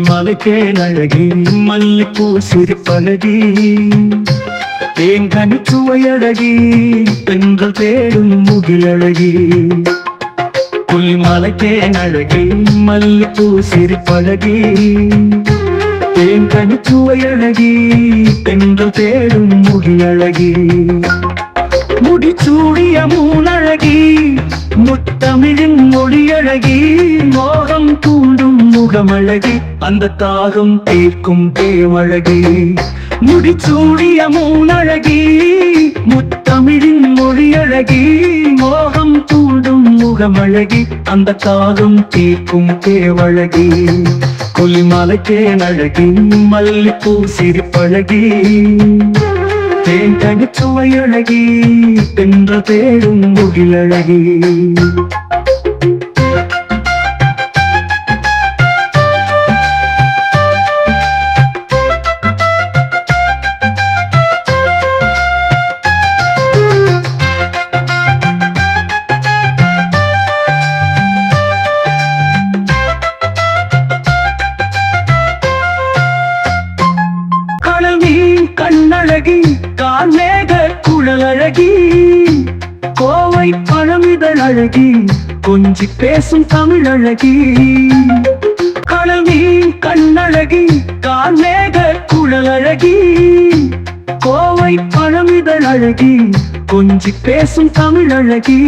மலைக்கேன் அழகி. மல்லிப்பூ சிரிப்பழகி. தேங்கனி சுவையழகி. பெண்கள் தேடும் முகிலழகி. கொல்லிமலைக்கேன் அழகி. மல்லிப்பூ சிரிப்பழகி. தேன் தேங்கனி அழகி பெண்கள் தேடும் முகிலழகி. முடிச்சூடிய மூணழகி முத்தமிழின் மொழியழகி. மோகம் தூண்டும் முகமழகி அந்த தாகம் தீர்க்கும் தேவழகி முடிச்சூடிய மூனழகி முத்தமிழின் மொழியழகி. மோகம் தூண்டும் முகமழகி அந்த தாகம் தீர்க்கும் தேவழகி கொல்லிமலைக்கேன் அழகி மல்லிப்பூ சிரிப்பழகி. தேன் தனிச்சுவை அழகி என்று தேடும் முகிலழகி. நான் மேக குழல் அழகி கோவை பழமிதழ் அழகி கொஞ்சி பேசும் தமிழ் அழகி. கணவி கண்ணழகி கால் மேக குழல் அழகி கோவை பழமிதழ் அழகி கொஞ்சி பேசும் தமிழ் அழகி.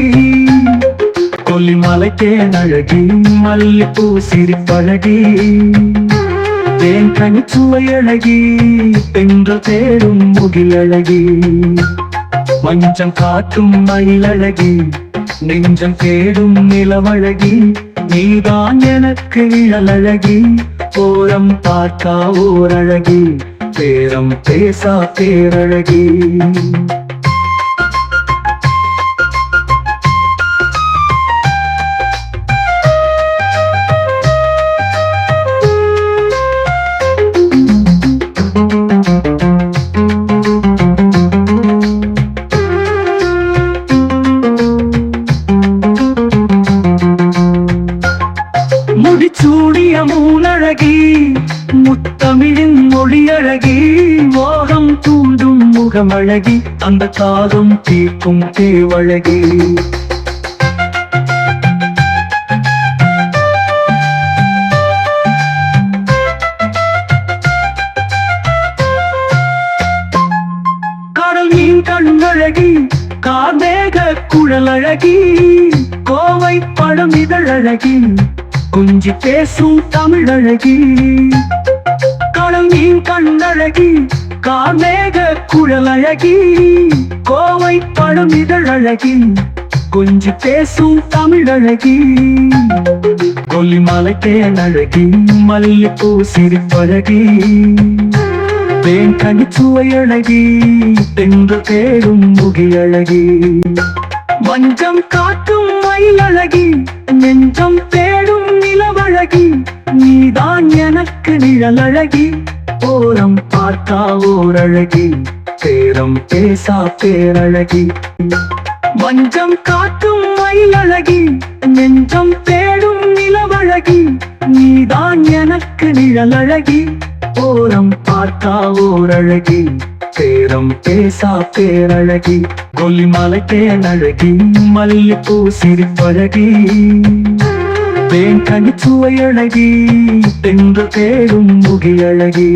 கொல்லிமலை தேன் அழகி மல்லிப்பூ சிரிப்பழகி. தேன் கனிச்சுவையழகி பெண்கள் தேடும் முகிலழகி மஞ்சம் காட்டும் மயிலழகி நெஞ்சம் தேடும் நிலவழகி. நீதான் எனக்கு இழலழகி ஓரம் பார்க்கா ஓரழகி பேரம் பேசா பேரழகி. முத்தமிழின் மொழியழகி மோகம் தூண்டும் முகமழகி அந்த காதம் தீர்க்கும் தேவழகி. கடல் மீன் கண்ணழகி கார்மேக குழலழகி கோவை படம் இதழழகி குஞ்சி பேசும் தமிழழகி. கடல் மீன் கண்ணழகி கார்மேக குழலழகி கோவை படம் இதழழகி கொஞ்சி பேசும் தமிழழகி. கொல்லிமலை தேனழகி மல்லிப்பூ சிரிப்பழகி தேன் கனிச்சுவையழகி தென்று தேடும் முகிலழகி மஞ்சம் காட்டும் மயிலழகி நெஞ்சம் தேடும் நிலவழகி நீதான் எனக்கு நிழலழகி ஓரம் பார்த்தா ஓரழகி பேரம் பேசா பேரழகி. வஞ்சம் காட்டும் மயிலழகி நெஞ்சம் தேடும் நிலவழகி நீதான் எனக்கு நிழலழகி ஓரம் பார்த்தா ஓரழகி பேரம் பேசா பேரழகி. கொல்லிமலை தேனழகி மல்லிப்பூ சிரிப்பழகி. தேன் கனிச்சுவையழகி தென்று தேடும் முகிலழகி